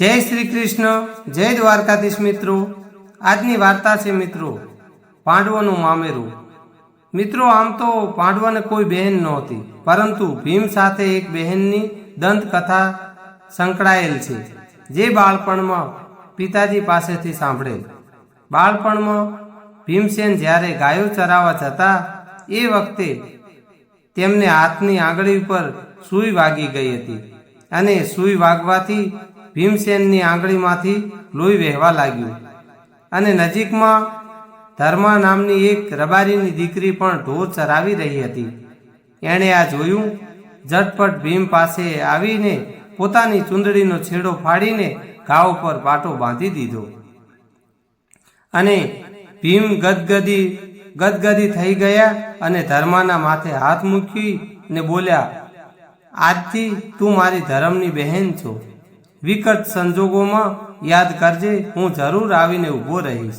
જય શ્રી કૃષ્ણ, જય દ્વારકાધીશ મિત્રો. આજની વાર્તા છે મિત્રો, પાંડવોનું મામેરું. મિત્રો, આમ તો પાંડવોને કોઈ બહેન નહોતી, પરંતુ ભીમ સાથે એક બહેનની દંતકથા સંકળાયેલ છે, જે બાળપણમાં પિતાજી પાસેથી સાંભળેલ. બાળપણમાં ભીમસેન જ્યારે ગાયો ચરાવવા જતા, એ વખતે તેમને હાથની આંગળી ઉપર સૂઈ વાગી ગઈ હતી અને સૂઈ વાગવાથી ભીમસેનની આંગળીમાંથી લોહી વહેવા લાગ્યું. અને નજીકમાં ધર્મા નામની એક રબારીની દીકરી પણ ઢોર ચરાવી રહી હતી. એણે આ જોયું, ઝટપટ ભીમ પાસે આવીને પોતાની ચૂંદડીનો છેડો ફાડીને ઘા ઉપર પાટો બાંધી દીધો. અને ભીમ ગદગદી ગદગદી થઈ ગયા અને ધર્માના માથે હાથ મૂકીને બોલ્યા, આજથી તું મારી ધર્મની બહેન છો. વિકટ સંજોગોમાં યાદ કરજે, હું જરૂર આવીને ઊભો રહીશ.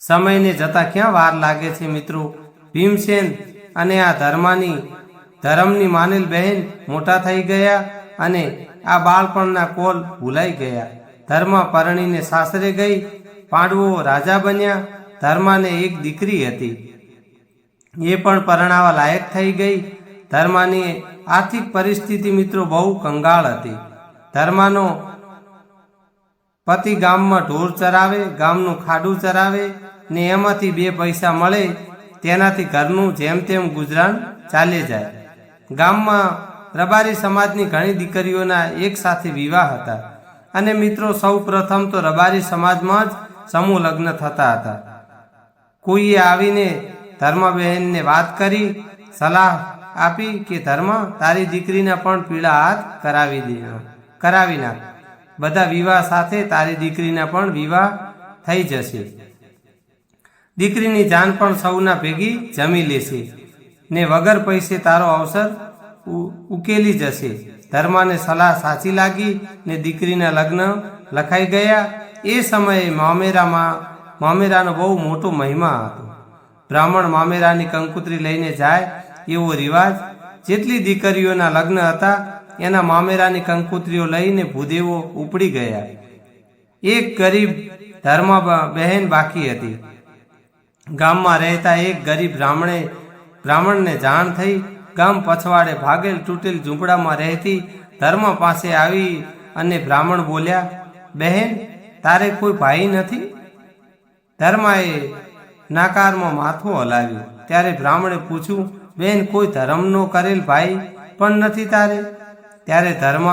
સમયને જતા ક્યાં વાર લાગે છે મિત્રો? ભીમસેન અને આ ધર્માની, ધર્મની માનેલ બહેન મોટા થઈ ગયા અને આ બાળપણના કોલ ભૂલાઈ ગયા. ધર્મા પરણીને સાસરે ગઈ, પાંડવો રાજા બન્યા, ધર્માને એક દીકરી હતી. એ પણ પરણાવા લાયક થઈ ગઈ. ધર્માની આર્થિક પરિસ્થિતિ મિત્રો બહુ કંગાળ હતી. ધર્માનો પતિ ગામમાં ઢોર ચરાવે, ગામનું ખાડું ચરાવે ને એમાંથી બે પૈસા મળે, તેનાથી ઘરનું જેમ તેમ ગુજરાન ચાલે જાય. ગામમાં રબારી સમાજની ઘણી દીકરીઓના એક સાથે વિવાહ હતા અને મિત્રો સૌ પ્રથમ તો રબારી સમાજમાં જ સમૂહ લગ્ન થતા હતા. કોઈએ આવીને ધર્મબહેનને વાત કરી, સલાહ આપી કે ધર્મ તારી દીકરીને પણ પીળા હાથ કરાવી દે કરાવી નાખ. બધા વિવાહ સાથે તારી દીકરીના પણ વિવાહ થઈ જશે. દીકરીની જાન પણ સૌના ભેગી જમી લેશે. ને વગર પૈસે તારો અવસર ઉકેલી જશે. ધર્માને સલાહ સાચી લાગી ને દીકરીના લગ્ન લખાઈ ગયા. એ સમયે મામેરામાં, મામેરાનો બહુ મોટો મહિમા હતો. બ્રાહ્મણ મામેરાની કંકુતરી લઈને જાય એવો રિવાજ જેટલી દીકરીઓના લગ્ન હતા એના મામેરાની કંકુત્રીઓ લઈને ભૂદેવો ઉપડી ગયા. એક ગરીબ ધર્મ બહેન બાકી હતી. ગામમાં રહેતા એક ગરીબ બ્રાહ્મણે, બ્રાહ્મણને જાણ થઈ ગામ પછવાડે ભાગેલ તૂટેલ ઝૂંપડામાં રહેતી ધર્મ પાસે આવી અને બ્રાહ્મણ બોલ્યા, બહેન, તારે કોઈ ભાઈ નથી? ધર્માએ નાકારમાં માથું હલાવ્યું. ત્યારે બ્રાહ્મણે પૂછ્યું, બેન, કોઈ ધર્મનો કરેલ ભાઈ પણ નથી તારે? ત્યારે ધર્મ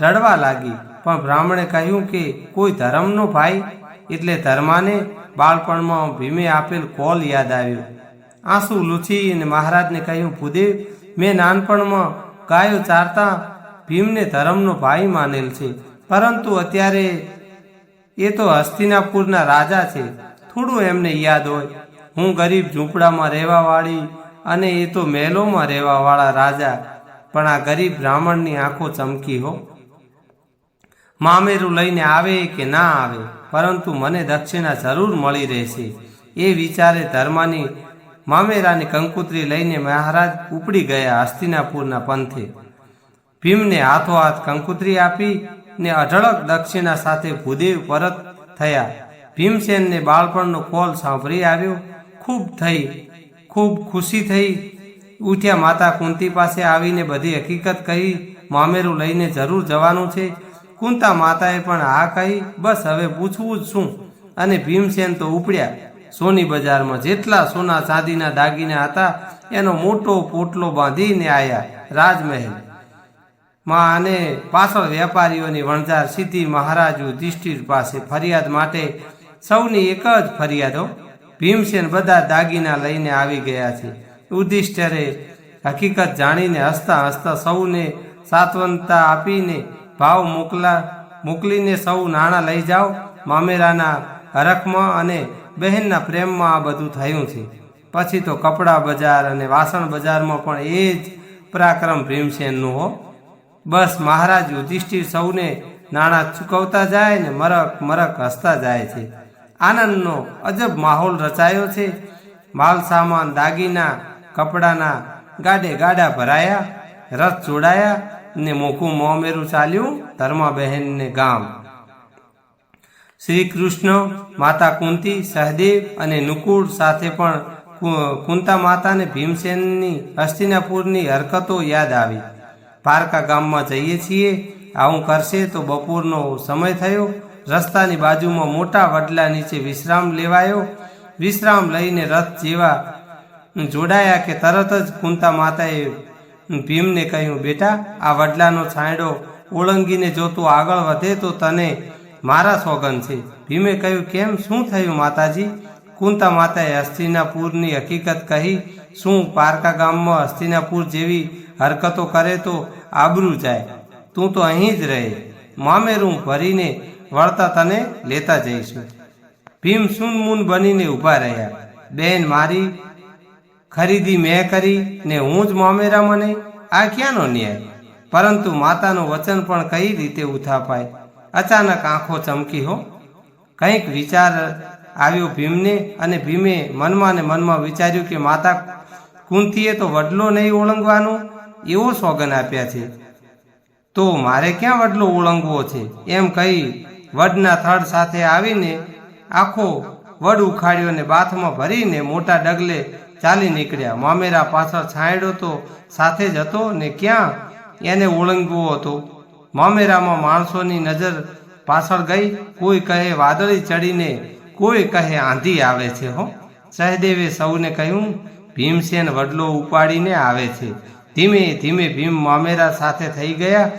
રડવા લાગી. પણ બ્રાહ્મણે કહ્યું કે કોઈ ધર્મનો ભાઈ? એટલે ધર્માને બાળપણમાં ભીમે આપેલ કોલ યાદ આવ્યો. આંસુ લૂછી અને મહારાજને કહ્યું, ભૂદેવ, મેં નાનપણમાં ગાયો ચારતા ભીમને ધર્મનો ભાઈ માનેલ છે. પરંતુ અત્યારે એ તો હસ્તિનાપુરના રાજા છે. થોડું એમને યાદ હોય. હું ગરીબ ઝૂંપડામાં રહેવાવાળી અને એ તો મહેલોમાં રહેવાવાળા રાજા. પણ આ ગરીબ બ્રાહ્મણની આંખો ચમકી હો. મામેરું લઈને આવે કે ના આવે, પરંતુ મને દક્ષિણા જરૂર મળી રહેશે. એ વિચારે ધર્માની મામેરાની કંકુતરી લઈને મહારાજ ઉપડી ગયા હસ્તિનાપુરના પંથે. ભીમને હાથોહાથ કંકુતરી આપી ને અઢળક દક્ષિણા સાથે ભૂદેવ પરત થયા. ભીમસેનને બાળપણનો કોલ સાંભળી આવ્યો. ખૂબ થઈ, ખૂબ ખુશી થઈ ઉઠ્યા માતા કુંતી પાસે આવીને બધી હકીકત કહી, મામેરું લઈને જરૂર જવાનું છે. કુંતા માતાએ પણ હા કહી, બસ હવે પૂછવું જ શું? અને ભીમસેન તો ઉપડ્યા. સોની બજારમાં જેટલા સોના ચાંદીના દાગીના હતા, એનો મોટો પોટલો બાંધીને આવ્યા રાજમહેલ. માં અને પાછળ વેપારીઓની વણઝાર સીધી મહારાજ યુધિષ્ઠિર પાસે ફરિયાદ માટે સૌની એક જ ફરિયાદો ભીમસેન બધા દાગીના લઈને આવી ગયા છે. યુધિષ્ઠરે હકીકત જાણીને હસતા હસતા સૌને સાત્વનતા આપીને ભાવ મોકલા, મોકલીને સૌ નાણાં લઈ જાઓ. મામેરાના હરખમાં અને બહેનના પ્રેમમાં આ બધું થયું છે. પછી તો કપડાં બજાર અને વાસણ બજારમાં પણ એ જ પરાક્રમ ભીમસેનનું હો. બસ મહારાજ યુધિષ્ઠિર સૌને નાણાં ચૂકવતા જાય ને મરક મરક હસતા જાય છે. આનંદનો અજબ માહોલ રચાયો છે. માલ સામાન દાગીના કપડાના ગાડે ગાડા ભરાયા, રથ જોડાયા ને મોખું મોમેરું ચાલ્યું ધર્માબહેનને ગામ. શ્રી કૃષ્ણ માતા કુંતી, સહદેવ અને નુકુળ સાથે પણ કુંતા માતાને ભીમસેનની હસ્તિનાપુરની હરકતો યાદ આવી. પારકા ગામમાં જઈએ છીએ, આવું કરશે તો બપોરનો સમય થયો. રસ્તાની બાજુમાં મોટા વડલા નીચે વિશ્રામ લેવાયો. વિશ્રામ લઈને રથ જેવા જોડાયા કે તરત જ કુંતા માતાએ ભીમને કહ્યું, બેટા, આ વડલાનો છાંયડો ઓળંગીને જો તું આગળ વધે તો તને મારા સોગન છે. ભીમે કહ્યું, કેમ? શું થયું માતાજી? કુંતા માતાએ હસ્તિનાપુરની હકીકત કહી, શું પારકા ગામમાં હસ્તિનાપુર જેવી હરકતો કરે તો આબરૂ જાય? તું તો અહીં જ રહે. મામેરું ભરીને વળતા તને લેતા જઈશું. ભીમ સુનમુન બનીને ઊભા રહ્યા. બેન મારી ખરીદી મેં કરી ને હું જ મામેરા મને આ ક્યાંનો ન્યાય? પરંતુ માતાનું વચન પણ કઈ રીતે ઉથાપાય? અચાનક આંખો ચમકી હો. કંઈક વિચાર આવ્યો ભીમને અને ભીમે મનમાં ને મનમાં વિચાર્યું કે માતા કુંતીએ તો વડલો નહીં ઓળંગવાનો? એવો સોગન આપ્યા છે. તો મારે ક્યાં વડલો ઓળંગવો છે? એમ કહી વડના થડ સાથે આવીને આખો વડ ઉખાડ્યો ને બાથમાં ભરીને મોટા ડગલે ચાલી નીકળ્યા. મામેરા પાછળ છાંયડો તો સાથે જ હતો ને ક્યાં એને ઓળંગવો હતો? મામેરામાં માણસોની નજર પાછળ ગઈ. કોઈ કહે વાદળી ચડીને, કોઈ કહે આંધી આવે છે, હો. સહદેવે સૌને કહ્યું, ભીમસેન વડલો ઉપાડીને આવે છે. ધીમે ધીમે ભીમ મામેરા સાથે થઈ ગયા.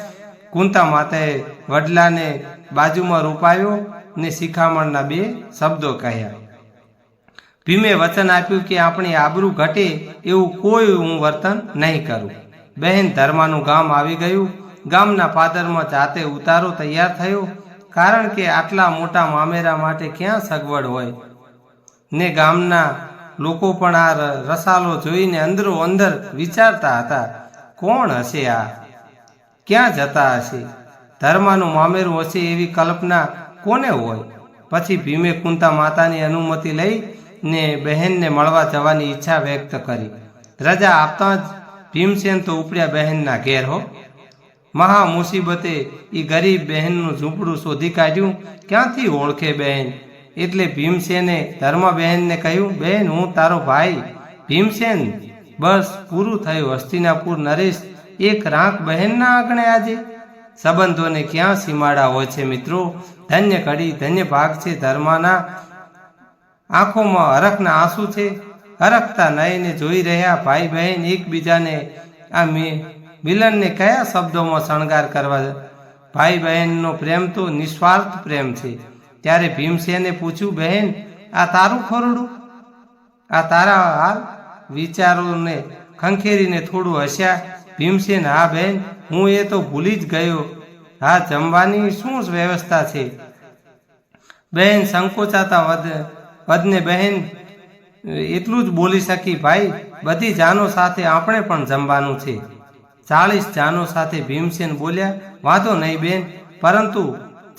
કુંતા માતાએ વડલાને બાજુમાં રોપાયો ને શિખામણના બે શબ્દો કહ્યા. ભીમે વચન આપ્યું કે આપણી આબરૂ ઘટે એવું કોઈ હું વર્તન નહીં કરું. બહેન, ધર્માનું ગામ આવી ગયું. ગામના પાદરમાં જાતે ઉતારો તૈયાર થયો. કારણ કે આટલા મોટા મામેરા માટે ક્યાં સગવડ હોય? ને ગામના લોકો પણ આ રસાલો જોઈને અંદરો અંદર વિચારતા હતા, કોણ હશે આ? ક્યાં જતા હશે? ધર્માનું મામેરું હશે એવી કલ્પના કોને હોય? પછી ભીમે કુંતા માતાની અનુમતિ લઈ ને બહેનને મળવા જવાની ઈચ્છા વ્યક્ત કરી. રજા આપતા જ ભીમસેન તો ઉપડ્યા બહેનના ઘેર હો. મહા મુસીબતે એ ગરીબ બહેનનું ઝૂંપડું શોધી કાઢ્યું. ક્યાંથી ઓળખે બહેન? એટલે ભીમસેને ધર્મા બહેનને કહ્યું, બહેન, હું તારો ભાઈ ભીમસેન. બસ પૂરું થયું. હસ્તિનાપુર નરેશ એક રાંક બહેનના આંગણે આજે. સંબંધોને ક્યાં સીમાડા હોય છે મિત્રો? ધન્ય કડી, ધન્ય ભાગ છે ધર્માના. આંખોમાં હરખના આંસુ છે. હરખતા નયને જોઈ રહ્યા ભાઈ બહેન એકબીજાને, આ મિલનને કયા શબ્દોમાં શણગાર કરવા? ભાઈ બહેનનો પ્રેમ તો નિસ્વાર્થ પ્રેમ છે. ત્યારે ભીમસેને પૂછ્યું, બહેન, આ તારું ખોરડું? આ તારા હાલ વિચારોને ખંખેરીને થોડું હસ્યા. ભીમસેન, હા, બહેન, હું એ તો ભૂલી જ ગયો. હા, જમવાની શું વ્યવસ્થા છે? બહેન સંકોચાતા વદ વદને બહેન, એટલું જ બોલી શકી ભાઈ, બધી જાનો સાથે આપણે પણ જમવાનું છે. ચાલીસ જાનો સાથે ભીમસેન બોલ્યા, વાંધો નહીં બેન, પરંતુ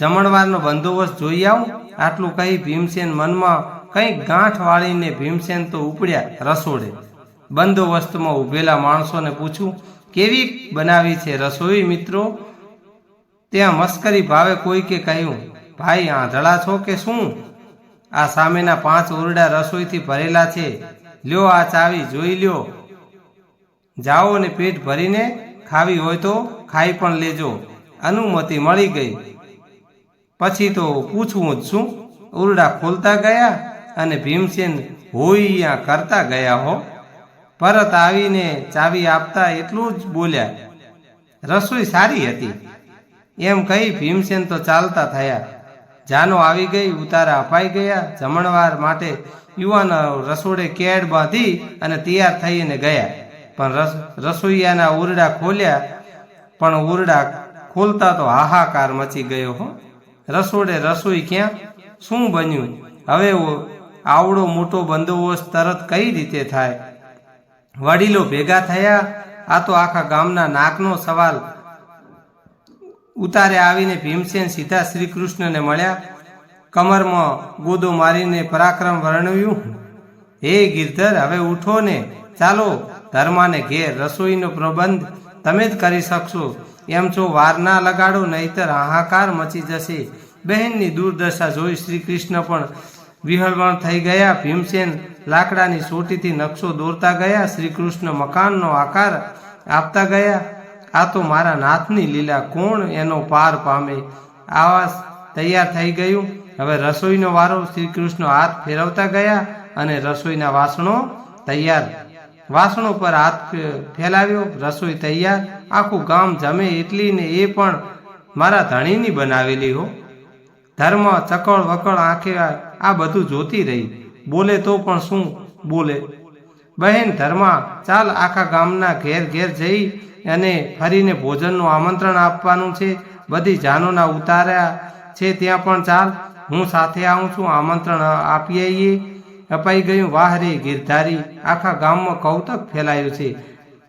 જમણવારનો બંદોબસ્ત જોઈ આવું. આટલું કહી ભીમસેન મનમાં કંઈક ગાંઠ વાળીને ભીમસેન તો ઉપડ્યા રસોડે. બંદોબસ્તમાં ઊભેલા માણસોને પૂછ્યું, કેવી બનાવી છે રસોઈ મિત્રો? ત્યાં મસ્કરી ભાવે કોઈકે કહ્યું, ભાઈ, આંધળા છો કે શું? આ સામેના પાંચ ઓરડા રસોઈથી ભરેલા છે. લ્યો આ ચાવી, જોઈ લ્યો. જાઓ ને પેટ ભરીને ખાવી હોય તો ખાઈ પણ લેજો. અનુમતિ મળી ગઈ. પછી તો પૂછવું જ શું? ઓરડા ખોલતા ગયા અને ભીમસેન હોઈયા કરતા ગયા હો? પરત આવીને ચાવી આપતા એટલું જ બોલ્યા. રસોઈ સારી હતી. એમ કહી ભીમસેન તો ચાલતા થયા. જાનો આવી ગઈ, ઉતારા અપાઈ ગયા. જમણવાર માટે યુવાન રસોડે કેડ બાંધી અને તૈયાર થઈને ગયા. પણ રસ, રસોઈયાના ઉરડા ખોલ્યા. પણ ઉરડા ખોલતા તો હાહાકાર મચી ગયો હો. રસોડે રસોઈ ક્યાં? શું બન્યું? હવે આવડો મોટો બંદોબસ્ત તરત કઈ રીતે થાય? વડીલો ભેગા થયા? આ તો આખા ગામના નાકનો સવાલ ઉતારે આવીને ભીમસેન સીધા શ્રી કૃષ્ણને મળ્યા. કમરમાં ગોદો મારીને પરાક્રમ વર્ણવ્યું. હે ગિરધર, હવે ઉઠો ને ચાલો ધર્માને ઘેર. રસોઈનો પ્રબંધ તમે જ કરી શકશો. એમ છો વાર ના લગાડો, નહીતર હાહાકાર મચી જશે. બહેનની દુર્દશા જોઈ શ્રી કૃષ્ણ પણ વિહળવણ થઈ ગયા. ભીમસેન લાકડાની સોટીથી નકશો દોરતા ગયા. શ્રી કૃષ્ણ મકાનનો આકાર આપતા ગયા. આ તો મારા નાથની લીલા કોણ એનો પાર પામે. આવાસ તૈયાર થઈ ગયું. હવે રસોઈનો વારો શ્રી કૃષ્ણ હાથ ફેરવતા ગયા અને રસોઈના વાસણો તૈયાર. વાસણો પર હાથ ફેલાવ્યો, રસોઈ તૈયાર. આખું ગામ જમે એટલી ને એ પણ મારા ધણીની બનાવેલી હો. ધર્મ, ચકળ વકળ આંખે આ બધું જોતી રહી. બોલે તો પણ શું બોલે? બહેન ધર્મા, ચાલ આખા ગામના ઘેર ઘેર જઈ અને ફરીને ભોજનનું આમંત્રણ આપવાનું છે. બધી જાનોના ઉતાર્યા છે ત્યાં પણ ચાલ, હું સાથે આવું છું, આમંત્રણ આપી આવીએ અપાઈ ગયું વાહ રે ગીરધારી, આખા ગામમાં કૌતક ફેલાયું છે.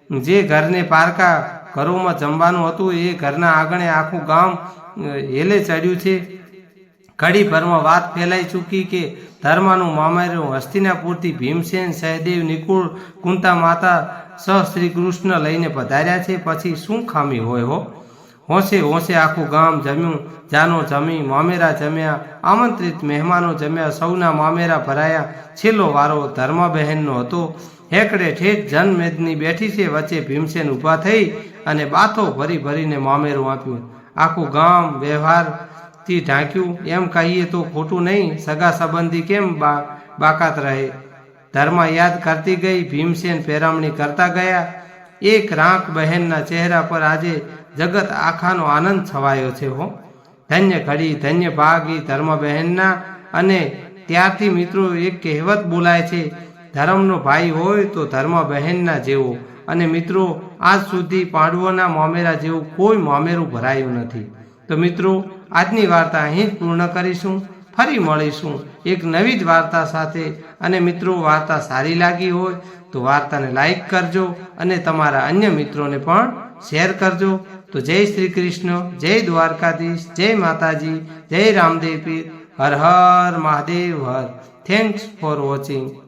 જે ઘરને પારકા ઘરોમાં જમવાનું હતું એ ઘરના આંગણે આખું ગામ હેલે ચડ્યું છે. ઘડી ભરમાં વાત ફેલાઈ ચૂકી કે ધર્માનું મામાર્યું હસ્તિનાપુરથી ભીમસેન સહદેવ નિકુળ કુંતા માતા સહ શ્રી કૃષ્ણ લઈને પધાર્યા છે. પછી શું ખામી હોય હો? હોંશે હોંશે આખું ગામ જમ્યું, જાનો જમી, મામેરા જમ્યા, આમંત્રિત મહેમાનો જમ્યા, સૌના મામેરા ભરાયા. છેલ્લો વારો ધર્માબહેનનો હતો. હેકડે ઠેઠ જનમેદની બેઠી છે. વચ્ચે ભીમસેન ઊભા થઈ અને બાથો ભરી ભરીને મામેરું આપ્યું. આખું ગામ વ્યવહારથી ઢાંક્યું. એમ કહીએ તો ખોટું નહીં. સગા સંબંધી કેમ બાકાત રહે? ધર્મ યાદ કરતી ગઈ. ભીમસેન પેરામણી કરતા ગયા. એક રાંક બહેનના ચહેરા પર આજે જગત આખાનો આનંદ છવાયો છે હો. ધન્ય ઘડી, ધન્ય ભાગી ધર્મ બહેનના અને ત્યારથી મિત્રો એક કહેવત બોલાય છે, ધર્મનો ભાઈ હોય તો ધર્મ બહેનના જેવો. અને મિત્રો, આજ સુધી પાંડવોના મામેરા જેવું કોઈ મામેરું ભરાયું નથી. તો મિત્રો, આજની વાર્તા અહીં પૂર્ણ કરીશું. ફરી મળીશું એક નવી જ વાર્તા સાથે. અને મિત્રો, વાર્તા સારી લાગી હોય તો વાર્તાને લાઈક કરજો અને તમારા અન્ય મિત્રોને પણ શેર કરજો. તો જય શ્રી કૃષ્ણ, જય દ્વારકાધીશ, જય માતાજી, જય રામદેવ હર હર મહાદેવ હર. Thanks for watching